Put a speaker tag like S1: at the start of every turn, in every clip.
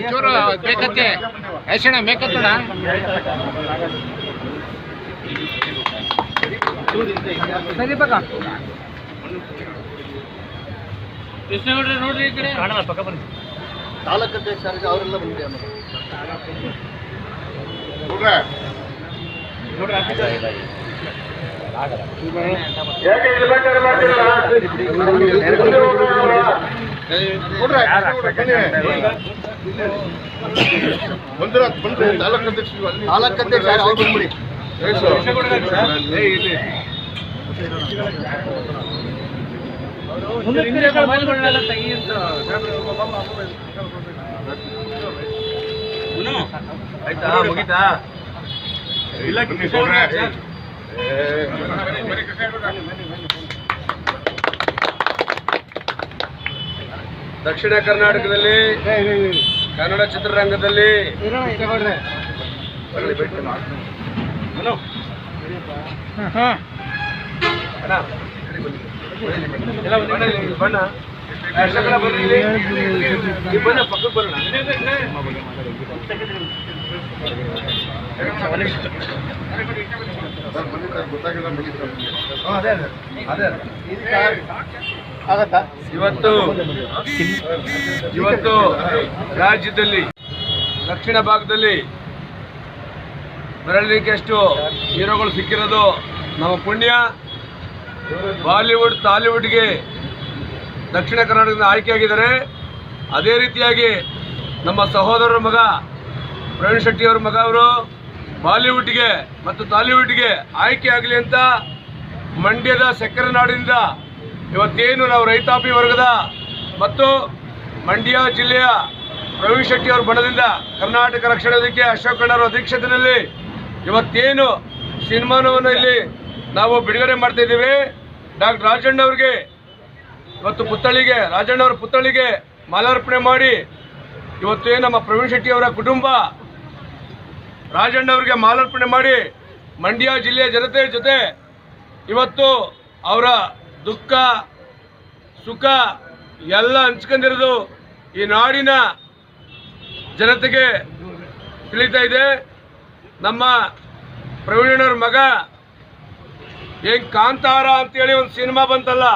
S1: ಒಂಚೂರು ಬೇಕತ್ತೆ. ಯಶಣ ಪಕ್ಕ. ಕೃಷ್ಣಗೌಡ್ರೆ ನೋಡ್ರಿ ಈ ಕಡೆ. ಕಾಣಲ್ಲ ಪಕ್ಕ ಬನ್ನಿ.
S2: ತಾಲೂಕು ಅಧ್ಯಕ್ಷರಿಗೆ ಅವರೆಲ್ಲ ಬಂದಿದೆ
S3: ಮಂಜುನಾಥ್ ಬಂದ್ರೆ ತಾಲೂಕು ಅಧ್ಯಕ್ಷರು ಅಲ್ಲಿ
S2: ತಾಲೂಕು ಅಧ್ಯಕ್ಷ ಅವ್ರು ಬಂದ್ಬಿಡಿ.
S3: ಏ, ಇಲ್ಲಿ.
S1: ಮೊಬೈಲ್ಗಳನ್ನೆಲ್ಲ ತೆಗಿ ಅಂತ
S3: ಆಯ್ತಾ ಮುಗೀತಾ? ಇಲ್ಲ ದಕ್ಷಿಣ ಕರ್ನಾಟಕದಲ್ಲಿ ಕನ್ನಡ ಚಿತ್ರರಂಗದಲ್ಲಿ ಬರ್ಲಿ ಅದೇ ಅದೇ ಬಣ್ಣ ಬಣ್ಣ. ಬರೋಣ ಇವತ್ತು ಇವತ್ತು ರಾಜ್ಯದಲ್ಲಿ, ದಕ್ಷಿಣ ಭಾಗದಲ್ಲಿ ಬರಲಿಕ್ಕೆಷ್ಟು ಹೀರೋಗಳು ಸಿಕ್ಕಿರೋದು ನಮ್ಮ ಪುಣ್ಯ. ಬಾಲಿವುಡ್, ಟಾಲಿವುಡ್ಗೆ ದಕ್ಷಿಣ ಕರ್ನಾಟಕದಿಂದ ಆಯ್ಕೆಯಾಗಿದ್ದಾರೆ. ಅದೇ ರೀತಿಯಾಗಿ ನಮ್ಮ ಸಹೋದರರ ಮಗ ಪ್ರವೀಣ್ ಶೆಟ್ಟಿ ಅವರ ಮಗ ಅವರು ಬಾಲಿವುಡ್ಗೆ ಮತ್ತು ಟಾಲಿವುಡ್ಗೆ ಆಯ್ಕೆ ಆಗಲಿ ಅಂತ ಮಂಡ್ಯದ ಸಕ್ಕರೆ ನಾಡಿನಿಂದ ಇವತ್ತೇನು ನಾವು ರೈತಾಪಿ ವರ್ಗದ ಮತ್ತು ಮಂಡ್ಯ ಜಿಲ್ಲೆಯ ಪ್ರವೀಣ್ ಶೆಟ್ಟಿ ಅವರ ಬಣದಿಂದ ಕರ್ನಾಟಕ ರಕ್ಷಣಾ ವೇದಿಕೆ ಅಶೋಕ್ ಕಣ್ಣರ ಅಧ್ಯಕ್ಷತೆಯಲ್ಲಿ ಇವತ್ತೇನು ಸಿನಿಮಾನವನ್ನು ಇಲ್ಲಿ ನಾವು ಬಿಡುಗಡೆ ಮಾಡ್ತಾ ಇದ್ದೀವಿ. ಡಾಕ್ಟರ್ ರಾಜಣ್ಣ ಅವರಿಗೆ ಇವತ್ತು ಪುತ್ಥಳಿಗೆ, ರಾಜಣ್ಣ ಅವರ ಪುತ್ಥಳಿಗೆ ಮಾಲಾರ್ಪಣೆ ಮಾಡಿ ಇವತ್ತು ನಮ್ಮ ಪ್ರವೀಣ್ ಶೆಟ್ಟಿ ಅವರ ಕುಟುಂಬ ರಾಜಣ್ಣ ಅವರಿಗೆ ಮಾಲಾರ್ಪಣೆ ಮಾಡಿ ಮಂಡ್ಯ ಜಿಲ್ಲೆಯ ಜನತೆ ಜೊತೆ ಇವತ್ತು ಅವರ ದುಃಖ, ಸುಖ ಎಲ್ಲ ಹಂಚ್ಕೊಂಡಿರೋದು ಈ ನಾಡಿನ ಜನತೆಗೆ ತಿಳಿತಾ ಇದೆ. ನಮ್ಮ ಪ್ರವೀಣವ್ರ ಮಗ ಏನ್ ಕಾಂತಾರ ಅಂತೇಳಿ ಒಂದು ಸಿನಿಮಾ ಬಂತಲ್ಲ,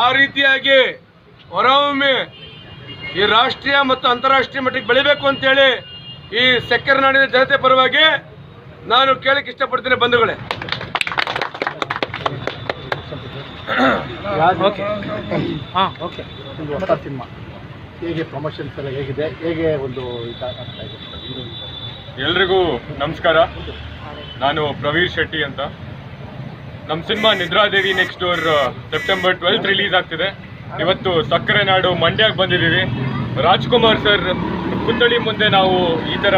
S3: ಆ ರೀತಿಯಾಗಿ ಹೊರೊಮ್ಮೆ ಈ ರಾಷ್ಟ್ರೀಯ ಮತ್ತು ಅಂತಾರಾಷ್ಟ್ರೀಯ ಮಟ್ಟಕ್ಕೆ ಬೆಳಿಬೇಕು ಅಂತೇಳಿ ಈ ಸೆಕ್ಕರೆ ನಾಡಿನ ಜನತೆ ಪರವಾಗಿ ನಾನು ಕೇಳಕ್ಕೆ ಇಷ್ಟಪಡ್ತೀನಿ ಬಂಧುಗಳೇ.
S2: ಓಕೆ ಹಾಂ ಓಕೆ ಹೊಸ ಸಿನಿಮಾ. ಹೇಗೆ ಪ್ರಮೋಷನ್ಸ್ ಎಲ್ಲ ಹೇಗಿದೆ? ಹೇಗೆ ಒಂದು
S4: ಎಲ್ರಿಗೂ ನಮಸ್ಕಾರ. ನಾನು ಪ್ರವೀರ್ ಶೆಟ್ಟಿ ಅಂತ. ನಮ್ಮ cinema Nidradevi next door September twelfth release ಆಗ್ತಿದೆ. ಇವತ್ತು ಸಕ್ಕರೆ ನಾಡು ಮಂಡ್ಯಕ್ಕೆ ಬಂದಿದ್ದೀವಿ. ರಾಜ್ಕುಮಾರ್ ಸರ್ ಪುತ್ಥಳಿ ಮುಂದೆ ನಾವು ಈ ಥರ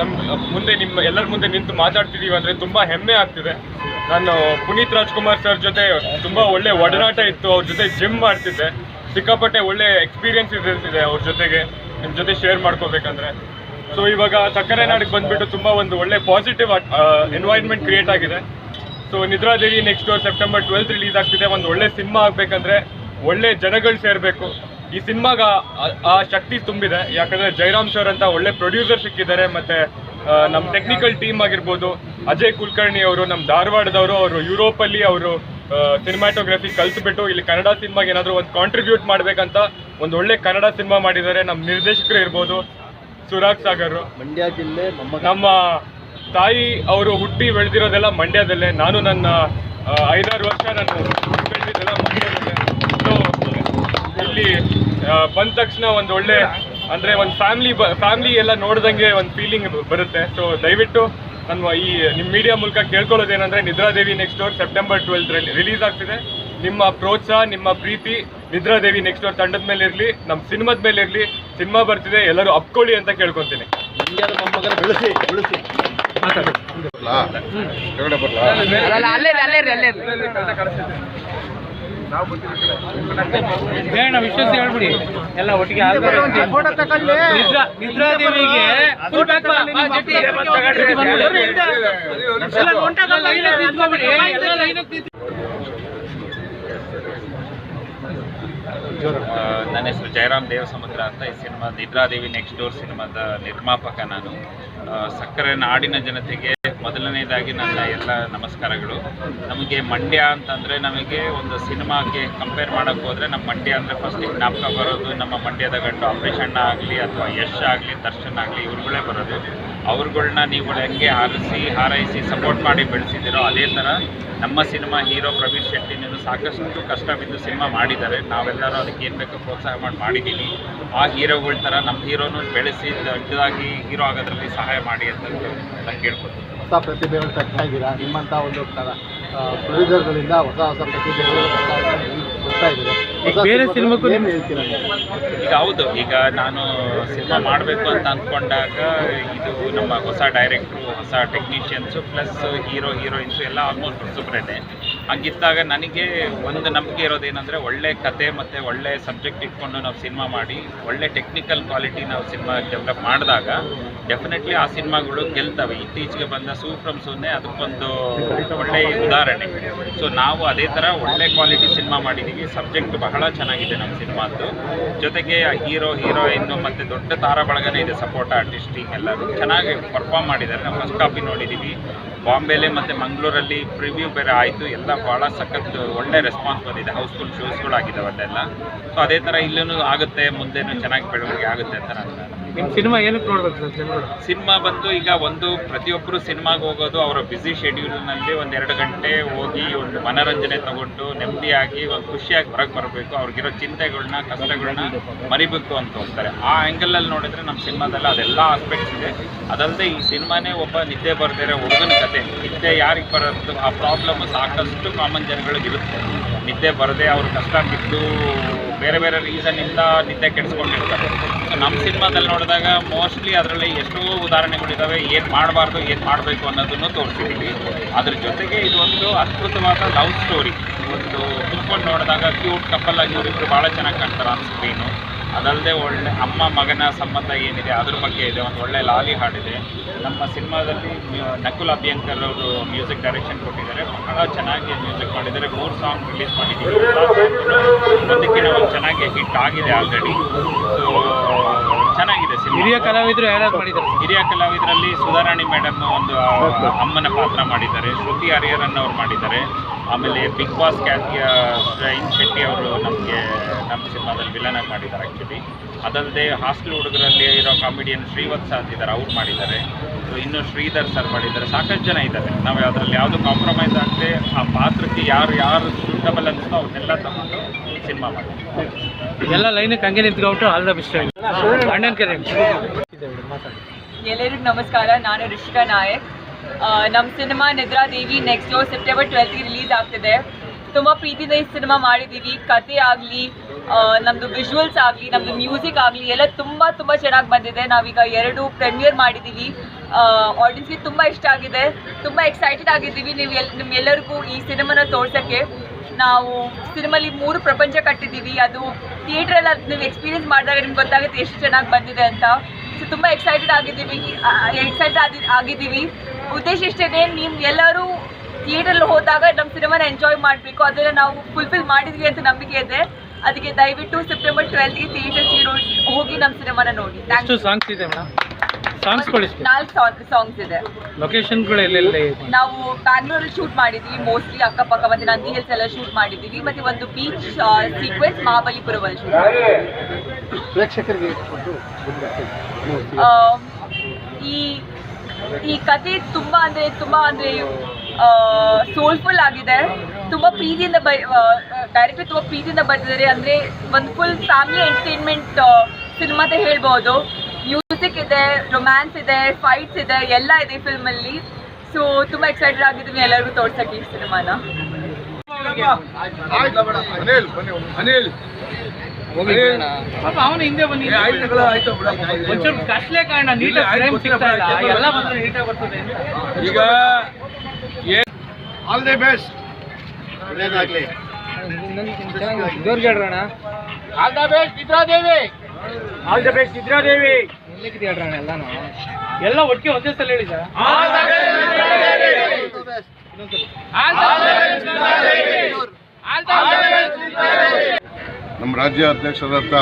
S4: ನಮ್ಮ ಮುಂದೆ ನಿಮ್ಮ, ಎಲ್ಲರ ಮುಂದೆ ನಿಂತು ಮಾತಾಡ್ತಿದ್ದೀವಿ ಅಂದರೆ ತುಂಬ ಹೆಮ್ಮೆ ಆಗ್ತಿದೆ. ನಾನು ಪುನೀತ್ ರಾಜ್ಕುಮಾರ್ ಸರ್ ಜೊತೆ ತುಂಬ ಒಳ್ಳೆ ಒಡನಾಟ ಇತ್ತು. ಅವ್ರ ಜೊತೆ ಜಿಮ್ ಮಾಡ್ತಿದ್ದೆ. ಸಿಕ್ಕಾಪಟ್ಟೆ ಒಳ್ಳೆ ಎಕ್ಸ್ಪೀರಿಯನ್ಸ್ ಇದೆ ಅವ್ರ ಜೊತೆಗೆ. ನಿಮ್ಮ ಜೊತೆ ಶೇರ್ ಮಾಡ್ಕೋಬೇಕಂದ್ರೆ. ಸೊ ಇವಾಗ ಸಕ್ಕರೆ ನಾಡಿಗೆ ಬಂದ್ಬಿಟ್ಟು ತುಂಬ ಒಂದು ಒಳ್ಳೆ ಪಾಸಿಟಿವ್ ಎನ್ವೈರ್ನ್ಮೆಂಟ್ ಕ್ರಿಯೇಟ್ ಆಗಿದೆ. So Nidradevi next September twelfth release ಆಗ್ತಿದೆ. ಒಂದು ಒಳ್ಳೆ ಸಿನಿಮಾ ಆಗಬೇಕಂದ್ರೆ ಒಳ್ಳೆ ಜನಗಳು ಸೇರಬೇಕು. ಈ ಸಿನಿಮಾಗ ಆ- ಶಕ್ತಿ ತುಂಬಿದೆ. ಯಾಕಂದ್ರೆ ಜಯರಾಮ್ ಸರ್ ಅಂತ ಒಳ್ಳೆ ಪ್ರೊಡ್ಯೂಸರ್ ಸಿಕ್ಕಿದ್ದಾರೆ. ಮತ್ತೆ ನಮ್ಮ ಟೆಕ್ನಿಕಲ್ ಟೀಮ್ ಆಗಿರ್ಬೋದು. ಅಜಯ್ ಕುಲಕರ್ಣಿ ಅವರು ನಮ್ಮ ಧಾರವಾಡದವರು ಅವರು ಯುರೋಪಲ್ಲಿ ಅವರು ಸಿನಿಮಾಟೋಗ್ರಫಿ ಕಲ್ತ್ಬಿಟ್ಟು ಇಲ್ಲಿ ಕನ್ನಡ ಸಿನಿಮಾಗೆ ಏನಾದರೂ ಒಂದು ಕಾಂಟ್ರಿಬ್ಯೂಟ್ ಮಾಡಬೇಕಂತ ಒಂದು ಒಳ್ಳೆ ಕನ್ನಡ ಸಿನಿಮಾ ಮಾಡಿದ್ದಾರೆ. ನಮ್ಮ ನಿರ್ದೇಶಕರು ಇರ್ಬೋದು ಸುರಾಗ್ ಸಾಗರ್
S2: ಮಂಡ್ಯ ಜಿಲ್ಲೆ
S4: ನಮ್ಮ ತಾಯಿ ಅವರು ಹುಟ್ಟಿ ಬೆಳೆದಿರೋದೆಲ್ಲ ಮಂಡ್ಯದಲ್ಲೇ. ನಾನು ನನ್ನ ಐದಾರು ವರ್ಷ ನಾನು ಬೆಳೆದಿದ್ದೆಲ್ಲ ಮಂಡ್ಯದಲ್ಲೇ. ಸೊ ಇಲ್ಲಿ ಬಂದ ತಕ್ಷಣ ಒಂದು ಒಳ್ಳೆ ಅಂದರೆ ಒಂದು ಫ್ಯಾಮ್ಲಿ ಬ ಫ್ಯಾಮ್ಲಿ ಎಲ್ಲ ನೋಡ್ದಂಗೆ ಒಂದು ಫೀಲಿಂಗ್ ಬರುತ್ತೆ. ಸೊ ದಯವಿಟ್ಟು ನನ್ನ ಈ ನಿಮ್ಮ ಮೀಡಿಯಾ ಮೂಲಕ ಕೇಳ್ಕೊಳ್ಳೋದೇನೆಂದರೆ Nidradevi next door September twelfth release ಆಗ್ತಿದೆ. ನಿಮ್ಮ ಪ್ರೋತ್ಸಾಹ ನಿಮ್ಮ ಪ್ರೀತಿ ನಿದ್ರಾದೇವಿ ನೆಕ್ಸ್ಟ್ ಡೋರ್ ತಂಡದ ಮೇಲೆ ಇರಲಿ ನಮ್ಮ ಸಿನಿಮಾದ ಮೇಲೆ ಇರಲಿ ಸಿನಿಮಾ ಬರ್ತಿದೆ ಎಲ್ಲರೂ ಅಪ್ಕೊಳ್ಳಿ ಅಂತ ಕೇಳ್ಕೊತೀನಿ.
S2: ಬೆಳೆಸಿ
S1: ಬೇಡ ವಿಶ್ವಾಸ ಹೇಳ್ಬಿಡಿ. ಎಲ್ಲ ಒಟ್ಟಿಗೆ ನಿದ್ರಾ ನಿದ್ರಾದೇವಿಗೆ.
S5: ನನ್ನ ಹೆಸರು ಜಯರಾಮ್ ದೇವಸಮುದ್ರ ಅಂತ ಈ ಸಿನಿಮಾ ನಿದ್ರಾದೇವಿ ನೆಕ್ಸ್ಟ್ ಡೋರ್ ಸಿನಿಮಾದ ನಿರ್ಮಾಪಕ ನಾನು. ಸಕ್ಕರೆ ನಾಡಿನ ಜನತೆಗೆ ಮೊದಲನೇದಾಗಿ ನನ್ನ ಎಲ್ಲ ನಮಸ್ಕಾರಗಳು. ನಮಗೆ ಮಂಡ್ಯ ಅಂತಂದರೆ ನಮಗೆ ಒಂದು ಸಿನಿಮಾಗೆ ಕಂಪೇರ್ ಮಾಡೋಕ್ಕೆ ಹೋದರೆ ನಮ್ಮ ಮಂಡ್ಯ ಅಂದರೆ ಫಸ್ಟ್ ಜ್ಞಾಪಕ ಬರೋದು ನಮ್ಮ ಮಂಡ್ಯದ ಗಂಡು ಅಣ್ಣ ಆಗಲಿ ಅಥವಾ ಯಶ್ ಆಗಲಿ, ದರ್ಶನ್ ಆಗಲಿ, ಇವ್ರುಗಳೇ ಬರೋದು. ಅವ್ರುಗಳನ್ನ ನೀವು ಹೆಂಗೆ ಹಾರಿಸಿ, ಹಾರೈಸಿ ಸಪೋರ್ಟ್ ಮಾಡಿ ಬೆಳೆಸಿದ್ದೀರೋ ಅದೇ ಥರ ನಮ್ಮ ಸಿನಿಮಾ ಹೀರೋ ಪ್ರವೀಣ್ ನೀನು ಸಾಕಷ್ಟು ಕಷ್ಟ ಬಿದ್ದು ಸಿನಿಮಾ ಮಾಡಿದ್ದಾರೆ. ನಾವೆಲ್ಲರೂ ಅದಕ್ಕೆ ಏನು ಬೇಕೋ ಪ್ರೋತ್ಸಾಹ ಮಾಡಿ ಮಾಡಿದ್ದೀವಿ ಆ ಹೀರೋಗಳ ಥರ ನಮ್ಮ ಹೀರೋನು ಬೆಳೆಸಿ, ದೊಡ್ಡದಾಗಿ ಹೀರೋ ಆಗೋದ್ರಲ್ಲಿ ಸಹಾಯ ಮಾಡಿ ಅಂತ ನಾನು
S2: ಹೊಸ ಪ್ರತಿಭೆಗಳು ತರ್ತಾ ಇದ್ದೀರಾ? ನಿಮ್ಮಂಥ ಒಂದು ಪ್ರೊಡ್ಯೂಸರ್ಗಳಿಂದ ಹೊಸ ಹೊಸ ಪ್ರತಿಭೆಗಳು ಬರ್ತಾ ಇದ್ದಾರೆ,
S1: ಬೇರೆ ಸಿನಿಮಾಕ್ಕೂ
S2: ಏನ್ ಹೇಳ್ತೀರಾ
S5: ಈಗ ಹೌದು ಈಗ ನಾನು ಸಿನಿಮಾ ಮಾಡಬೇಕು ಅಂತ ಅಂದ್ಕೊಂಡಾಗ ಇದು ನಮ್ಮ ಹೊಸ ಡೈರೆಕ್ಟ್ರು ಹೊಸ ಟೆಕ್ನಿಷಿಯನ್ಸು ಪ್ಲಸ್ ಹೀರೋ ಹೀರೋಯಿನ್ಸು ಎಲ್ಲ ಆಲ್ಮೋಸ್ಟ್ ಹೊಸಬ್ರೇನೆ ಹಾಗಿದ್ದಾಗ ನನಗೆ ಒಂದು ನಂಬಿಕೆ ಇರೋದೇನೆಂದರೆ ಒಳ್ಳೆ ಕತೆ ಮತ್ತು ಒಳ್ಳೆ ಸಬ್ಜೆಕ್ಟ್ ಇಟ್ಕೊಂಡು ನಾವು ಸಿನಿಮಾ ಮಾಡಿ, ಒಳ್ಳೆ ಟೆಕ್ನಿಕಲ್ ಕ್ವಾಲಿಟಿ ನಾವು ಸಿನಿಮಾ ಡೆವಲಪ್ ಮಾಡಿದಾಗ ಡೆಫಿನೆಟ್ಲಿ ಆ ಸಿನಿಮಾಗಳು ಗೆಲ್ತವೆ. ಇತ್ತೀಚೆಗೆ ಬಂದ ಸೂ ಫ್ರಮ್ ಸೂನೆ ಅದಕ್ಕೊಂದು ಒಳ್ಳೆ ಉದಾಹರಣೆ. ಸೊ ನಾವು ಅದೇ ಥರ ಒಳ್ಳೆ ಕ್ವಾಲಿಟಿ ಸಿನಿಮಾ ಮಾಡಿದ್ದೀವಿ ಸಬ್ಜೆಕ್ಟ್ ಬಹಳ ಚೆನ್ನಾಗಿದೆ ನಮ್ಮ ಸಿನಿಮಾದ್ದು ಜೊತೆಗೆ ಹೀರೋ ಹೀರೋಯಿನ್ನು ಮತ್ತು ದೊಡ್ಡ ತಾರ ಬಳಗನೇ ಇದೆ ಸಪೋರ್ಟ್ ಆರ್ಟಿಸ್ಟ್ ಎಲ್ಲರೂ. ಚೆನ್ನಾಗಿ ಪರ್ಫಾರ್ಮ್ ಮಾಡಿದ್ದಾರೆ. ನಾವು ಫಸ್ಟ್ ಕಾಪಿ ನೋಡಿದ್ದೀವಿ ಬಾಂಬೆಲೆ ಮತ್ತು ಮಂಗಳೂರಲ್ಲಿ ಪ್ರಿವ್ಯೂ ಬೇರೆ ಆಯಿತು. ಎಲ್ಲ ಭಾಳ ಸಖತ್ ಒಳ್ಳೆ ರೆಸ್ಪಾನ್ಸ್ ಬಂದಿದೆ. ಹೌಸ್ಫುಲ್ ಶೋಸ್ಗಳಾಗಿದ್ದಾವೆ ಅಲ್ಲೆಲ್ಲ. ಸೊ ಅದೇ ಥರ ಇಲ್ಲೂ ಆಗುತ್ತೆ, ಮುಂದೆನೂ ಚೆನ್ನಾಗಿ ಬೆಳವಣಿಗೆ ಆಗುತ್ತೆ ಅಂತ ನಾನು
S1: ನಿಮ್ಮ ಸಿನಿಮಾ ಏನಕ್ಕೆ ನೋಡ್ಬೇಕು ಸರ್
S5: ಸಿನಿಮಾ ಬಂದು ಈಗ ಒಂದು ಪ್ರತಿಯೊಬ್ಬರು ಸಿನಿಮಾಗೆ ಹೋಗೋದು ಅವರ ಬ್ಯುಸಿ ಶೆಡ್ಯೂಲ್ನಲ್ಲಿ ಒಂದೆರಡು ಗಂಟೆ ಹೋಗಿ ಒಂದು ಮನರಂಜನೆ ತಗೊಂಡು ನೆಮ್ಮದಿಯಾಗಿ ಒಂದು ಖುಷಿಯಾಗಿ ಹೊರಗೆ ಬರಬೇಕು. ಅವ್ರಿಗಿರೋ ಚಿಂತೆಗಳನ್ನ ಕಷ್ಟಗಳನ್ನ ಮರಿಬೇಕು ಅಂತ ಹೋಗ್ತಾರೆ. ಆ ಆ್ಯಂಗಲಲ್ಲಿ ನೋಡಿದ್ರೆ ನಮ್ಮ ಸಿನಿಮಾದಲ್ಲಿ ಅದೆಲ್ಲ ಆಸ್ಪೆಕ್ಟ್ಸ್ ಇದೆ. ಅದಲ್ಲದೆ ಈ ಸಿನಿಮಾನೇ ಒಬ್ಬ ನಿದ್ದೆ ಬರ್ದಿರೋ ಹುಡುಗನ ಕತೆ. ನಿದ್ದೆ ಯಾರಿಗೆ ಬರೋದು? ಆ ಪ್ರಾಬ್ಲಮ್ ಸಾಕಷ್ಟು ಕಾಮನ್ ಜನಗಳಿಗೆ ಇರುತ್ತೆ. ನಿದ್ದೆ ಬರದೆ ಅವ್ರ ಕಷ್ಟ ಬಿದ್ದು ಬೇರೆ ಬೇರೆ ರೀಸನ್ನಿಂದ ನಿದ್ದೆ ಕೆಡಿಸ್ಕೊಂಡಿರ್ತಾರೆ. ನಮ್ಮ ಸಿನಿಮಾದಲ್ಲಿ ನೋಡಿದಾಗ ಮೋಸ್ಟ್ಲಿ ಅದರಲ್ಲಿ ಎಷ್ಟೋ ಉದಾಹರಣೆಗಳಿದ್ದಾವೆ ಏನು ಮಾಡಬಾರ್ದು, ಏನು ಮಾಡಬೇಕು ಅನ್ನೋದನ್ನು ತೋರಿಸಿದ್ದೀವಿ ಅದ್ರ ಜೊತೆಗೆ ಇದೊಂದು ಅದ್ಭುತವಾದ ಲವ್ ಸ್ಟೋರಿ ಒಂದು ಕುತ್ಕೊಂಡು ನೋಡಿದಾಗ ಕ್ಯೂಟ್ ಕಪಲ್ ಆಗಿ ಇವರಿಬ್ಬರು ಭಾಳ ಚೆನ್ನಾಗಿ ಕಾಣ್ತಾರೆ ಆನ್ ಸ್ಕ್ರೀನು ಅದಲ್ಲದೆ ಒಳ್ಳೆ ಅಮ್ಮ ಮಗನ ಸಂಬಂಧ ಏನಿದೆ, ಅದ್ರ ಬಗ್ಗೆ ಇದೆ, ಒಂದು ಒಳ್ಳೆ ಲಾಲಿ ಹಾಡಿದೆ ನಮ್ಮ ಸಿನಿಮಾದಲ್ಲಿ ನಕುಲ್ ಅಭ್ಯಂಕರ್ ಅವರು ಮ್ಯೂಸಿಕ್ ಡೈರೆಕ್ಷನ್ ಕೊಟ್ಟಿದ್ದಾರೆ. ಬಹಳ ಚೆನ್ನಾಗಿ ಮ್ಯೂಸಿಕ್ ಮಾಡಿದ್ದಾರೆ. ಮೂರು ಸಾಂಗ್ ರಿಲೀಸ್ ಮಾಡಿದ್ದೀವಿ. ಒಂದಕ್ಕಿಂತ ಒಂದು ಚೆನ್ನಾಗಿ ಹಿಟ್ ಆಗಿದೆ ಆಲ್ರೆಡಿ. ಸೊ ಚೆನ್ನಾಗಿದೆ
S1: ಹಿರಿಯ ಕಲಾವಿದರು ಯಾರ್ಯಾರು ಮಾಡಿದ್ದಾರೆ?
S5: ಹಿರಿಯ ಕಲಾವಿದರಲ್ಲಿ ಸುಧಾರಾಣಿ ಮೇಡಮ್ ಒಂದು ಅಮ್ಮನ ಪಾತ್ರ ಮಾಡಿದ್ದಾರೆ. ಶ್ರುತಿ ಹರಿಹರನ್ ಅವ್ರು ಮಾಡಿದ್ದಾರೆ. ಆಮೇಲೆ ಬಿಗ್ ಬಾಸ್ ಖ್ಯಾತಿಯ ಶೈನ್ ಶೆಟ್ಟಿ ಅವರು ನಮಗೆ ನಮ್ಮ ಸಿನಿಮಾದಲ್ಲಿ ವಿಲನ್ ಆಗಿ ಮಾಡಿದ್ದಾರೆ ಆ್ಯಕ್ಚುಲಿ ಅದಲ್ಲದೆ ಹಾಸ್ಟೆಲ್ ಹುಡುಗರಲ್ಲಿ ಇರೋ ಕಾಮಿಡಿಯನ್ ಶ್ರೀವತ್ಸ ಅಂತಿದ್ದಾರೆ ಅವ್ರು ಮಾಡಿದ್ದಾರೆ. ಸೊ ಇನ್ನು ಶ್ರೀಧರ್ ಸರ್ ಮಾಡಿದ್ದಾರೆ. ಸಾಕಷ್ಟು ಜನ ಇದ್ದಾರೆ. ನಾವು ಅದರಲ್ಲಿ ಯಾವುದು ಕಾಂಪ್ರಮೈಸ್ ಆಗದೆ ಆ ಪಾತ್ರಕ್ಕೆ ಯಾರು ಯಾರು ಸೂಟಬಲ್ ಅನಿಸ್ತೋ ಅವ್ರನ್ನೆಲ್ಲ ತಗೊಂಡು ಸಿನಿಮಾ ಮಾಡಿದ್ದಾರೆ
S1: ಎಲ್ಲ ಲೈನಕ್ಕೆ ಹಂಗೆ ನಿಂತ್ಕೊಬಿಟ್ಟು ಆಲ್ ದ ಬೆಸ್ಟ್ ಮಾತಾಡಿ
S6: ಎಲ್ಲರಿಗೂ ನಮಸ್ಕಾರ, ನಾನು ರಿಷಿಕಾ ನಾಯಕ್. ನಮ್ಮ cinema Nidra Devi next September ಟ್ವೆಲ್ತ್ಗೆ release ಆಗ್ತಿದೆ. ತುಂಬ ಪ್ರೀತಿಯಿಂದ ಈ ಸಿನಿಮಾ ಮಾಡಿದ್ದೀವಿ ಕತೆ ಆಗಲಿ ನಮ್ಮದು ವಿಜುವಲ್ಸ್ ಆಗಲಿ ನಮ್ಮದು ಮ್ಯೂಸಿಕ್ ಆಗಲಿ, ಎಲ್ಲ ತುಂಬ ತುಂಬ ಚೆನ್ನಾಗಿ ಬಂದಿದೆ. ನಾವೀಗ ಎರಡು ಪ್ರೆಮಿಯರ್ ಮಾಡಿದ್ದೀವಿ ಆಡಿಯನ್ಸ್ಗೆ ತುಂಬ ಇಷ್ಟ ಆಗಿದೆ. ತುಂಬ ಎಕ್ಸೈಟೆಡ್ ಆಗಿದ್ದೀವಿ ನೀವು ಎಲ್, ನಿಮ್ಮೆಲ್ಲರಿಗೂ ಈ ಸಿನಿಮಾನ ತೋರ್ಸೋಕ್ಕೆ. ನಾವು ಸಿನಿಮಾಲಿ ಮೂರು ಪ್ರಪಂಚ ಕಟ್ಟಿದ್ದೀವಿ. ಅದು ಥಿಯೇಟ್ರಲ್ಲಿ ಅದು ನೀವು ಎಕ್ಸ್ಪೀರಿಯನ್ಸ್ ಮಾಡಿದಾಗ ನಿಮ್ಗೆ ಗೊತ್ತಾಗುತ್ತೆ ಎಷ್ಟು ಚೆನ್ನಾಗಿ ಬಂದಿದೆ ಅಂತ. ಸೊ ತುಂಬ ಎಕ್ಸೈಟೆಡ್ ಆಗಿದ್ದೀವಿ. ಎಕ್ಸೈಟೆಡ್ ಆಗಿ ಆಗಿದ್ದೀವಿ. ಉದ್ದೇಶ ಇಷ್ಟೇ ನೀವು ಎಲ್ಲರೂ ಥಿಯೇಟ್ರಲ್ಲಿ ಹೋದಾಗ ನಮ್ಮ ಸಿನಿಮಾನ ಎಂಜಾಯ್ ಮಾಡಬೇಕು. ಅದನ್ನು ನಾವು ಫುಲ್ಫಿಲ್ ಮಾಡಿದ್ವಿ ಅಂತ ನಂಬಿಕೆ ಇದೆ. ಅದಕ್ಕೆ ದಯವಿಟ್ಟು ಸೆಪ್ಟೆಂಬರ್ ಟ್ವೆಲ್ತ್ಗೆ ಥಿಯೇಟರ್ಸ್ ಹೋಗಿ ನಮ್ಮ ಸಿನಿಮಾನ ನೋಡಿ. ಥ್ಯಾಂಕ್
S1: ಯು ಸಾಂಗ್ಸ್ ಇದೆ ಮೇಡಮ್?
S6: ನಾಲ್ಕು ಸಾಂಗ್ಸ್ ಇದೆ.
S1: ಲೊಕೇಶನ್ಗಳು ಎಲ್ಲೆಲ್ಲ?
S6: ನಾವು ಬ್ಯಾಂಗ್ಳೂರಲ್ಲಿ ಶೂಟ್ ಮಾಡಿದ್ವಿ ಮೋಸ್ಟ್ಲಿ ಅಕ್ಕಪಕ್ಕ ಮತ್ತೆ ನಂದಿ ಹಿಲ್ಸ್ ಎಲ್ಲ ಶೂಟ್ ಮಾಡಿದ್ದೀವಿ ಮತ್ತೆ ಒಂದು ಬೀಚ್ ಸೀಕ್ವೆನ್ಸ್ ಮಹಾಬಲಿಪುರದಲ್ಲಿ ಶೂಟ್
S2: ಪ್ರೇಕ್ಷಕರಿಗೆ
S6: ಈ ಈ ಕತೆ ತುಂಬ ಅಂದ್ರೆ ತುಂಬಾ ಅಂದ್ರೆ ಸೋಲ್ಫುಲ್ ಆಗಿದೆ. ತುಂಬಾ ಪ್ರೀತಿಯಿಂದ ಬೈ ಡೈರೆಕ್ಟ್ ತುಂಬಾ ಪ್ರೀತಿಯಿಂದ ಬರ್ತಿದ್ದಾರೆ. ಅಂದ್ರೆ ಒಂದು ಫುಲ್ ಫ್ಯಾಮಿಲಿ ಎಂಟರ್ಟೈನ್ಮೆಂಟ್ ಸಿನಿಮಾ ಅಂತ ಹೇಳ್ಬೋದು. ಮ್ಯೂಸಿಕ್ ಇದೆ ರೊಮ್ಯಾನ್ಸ್ ಇದೆ ಫೈಟ್ಸ್ ಇದೆ ಎಲ್ಲ ಇದೆ ಫಿಲ್ಮಲ್ಲಿ ಸೊ ತುಂಬ ಎಕ್ಸೈಟೆಡ್ ಆಗಿದ್ದೀನಿ ಎಲ್ಲರಿಗೂ ತೋರ್ಸಕ್ಕೆ ಈ ಸಿನಿಮಾನ.
S1: ಅವನು ಹಿಂದೆ ಬನ್ನಿ. ಕಾರಣ ನೀಟಾಗಿ ಬರ್ತದೆ.
S3: ಈಗ ಏನ್
S2: ಆಲ್ ದಿ ಬೆಸ್ಟ್ ಒಳ್ಳೇದಾಗಲಿ.
S1: All the best all the best Nidradevi ಎಲ್ಲ ಒಟ್ಟಿಗೆ ಒಂದೇ ಸಲ ಹೇಳಿದ
S7: ನಮ್ಮ ರಾಜ್ಯ ಅಧ್ಯಕ್ಷರಾದಂಥ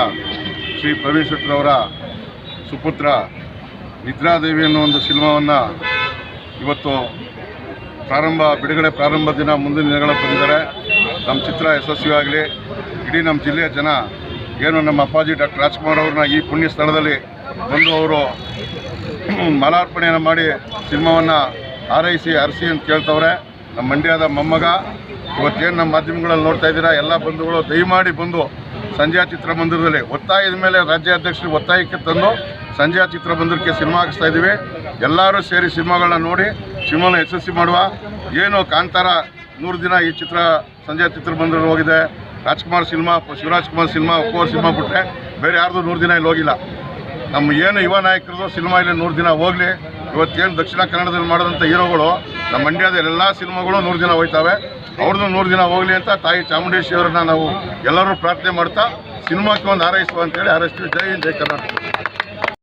S7: ಶ್ರೀ ಪ್ರವೀಣ್ ಶೆಟ್ಟರವರ ಸುಪುತ್ರ ನಿದ್ರಾದೇವಿ ಅನ್ನೋ ಒಂದು ಸಿನಿಮಾವನ್ನು ಇವತ್ತು ಪ್ರಾರಂಭ ಬಿಡುಗಡೆ ಪ್ರಾರಂಭ ದಿನ ಮುಂದಿನ ದಿನಗಳ ಬಂದಿದ್ದಾರೆ. ನಮ್ಮ ಚಿತ್ರ ಯಶಸ್ವಿಯಾಗಲಿ. ಇಡೀ ನಮ್ಮ ಜಿಲ್ಲೆಯ ಜನ ಏನು ನಮ್ಮ ಅಪ್ಪಾಜಿ ಡಾಕ್ಟರ್ ರಾಜ್ಕುಮಾರ್ ಅವ್ರನ್ನ ಈ ಪುಣ್ಯ ಸ್ಥಳದಲ್ಲಿ ಬಂದು ಅವರು ಮಾಲಾರ್ಪಣೆಯನ್ನು ಮಾಡಿ ಸಿನಿಮಾವನ್ನು ಹಾರೈಸಿ, ಹರಿಸಿ ಅಂತ ಕೇಳ್ತವ್ರೆ. ನಮ್ಮ ಮಂಡ್ಯದ ಮೊಮ್ಮಗ. ಇವತ್ತೇನು ನಮ್ಮ ಮಾಧ್ಯಮಗಳಲ್ಲಿ ನೋಡ್ತಾ ಇದ್ದೀರಾ? ಎಲ್ಲ ಬಂಧುಗಳು ದಯಮಾಡಿ ಬಂದು ಸಂಜಯಾ ಚಿತ್ರಮಂದಿರದಲ್ಲಿ ಒತ್ತಾಯದ ಮೇಲೆ ರಾಜ್ಯಾಧ್ಯಕ್ಷರು ಒತ್ತಾಯಕ್ಕೆ ತಂದು ಸಂಜಯಾ ಚಿತ್ರಮಂದಿರಕ್ಕೆ ಸಿನಿಮಾ ಹಾಕಿಸ್ತಾ ಇದ್ದೀವಿ. ಎಲ್ಲರೂ ಸೇರಿ ಸಿನಿಮಾಗಳನ್ನ ನೋಡಿ ಸಿನಿಮಾನ ಯಶಸ್ವಿ ಮಾಡುವ. ಏನು ಕಾಂತಾರ ನೂರು ದಿನ ಈ ಚಿತ್ರ ಸಂಜಯಾ ಚಿತ್ರಮಂದಿರ ಹೋಗಿದೆ. ರಾಜ್ಕುಮಾರ್ ಸಿನಿಮಾ ಶಿವರಾಜ್ ಕುಮಾರ್ ಸಿನಿಮಾ ಒಪ್ಪೋರ್ ಸಿನಿಮಾ ಬಿಟ್ಟರೆ ಬೇರೆ ಯಾರ್ದು ನೂರು ದಿನ ಇಲ್ಲಿ ಹೋಗಿಲ್ಲ. ನಮ್ಮ ಏನು ಯುವ ನಾಯಕರದು ಸಿನಿಮಾ ಇಲ್ಲಿ ನೂರು ದಿನ ಹೋಗಲಿ, ಇವತ್ತೇನು ದಕ್ಷಿಣ ಕನ್ನಡದಲ್ಲಿ ಮಾಡಿದಂಥ ಹೀರೋಗಳು, ನಮ್ಮ ಮಂಡ್ಯದ ಎಲ್ಲ ಸಿನಿಮಾಗಳು ನೂರು ದಿನ ಹೋಯ್ತವೆ. ಅವ್ರದ್ದು ನೂರು ದಿನ ಹೋಗಲಿ ಅಂತ ತಾಯಿ ಚಾಮುಂಡೇಶ್ವರನ್ನ ನಾವು ಎಲ್ಲರೂ ಪ್ರಾರ್ಥನೆ ಮಾಡ್ತಾ ಸಿನಿಮಾಕ್ಕೆ ಒಂದು ಹಾರೈಸುವ ಅಂತೇಳಿ ಹಾರೈಸ್ತೀವಿ. ಜೈ ಹಿಂದ್, ಜೈ ಕರ್ನಾಟಕ.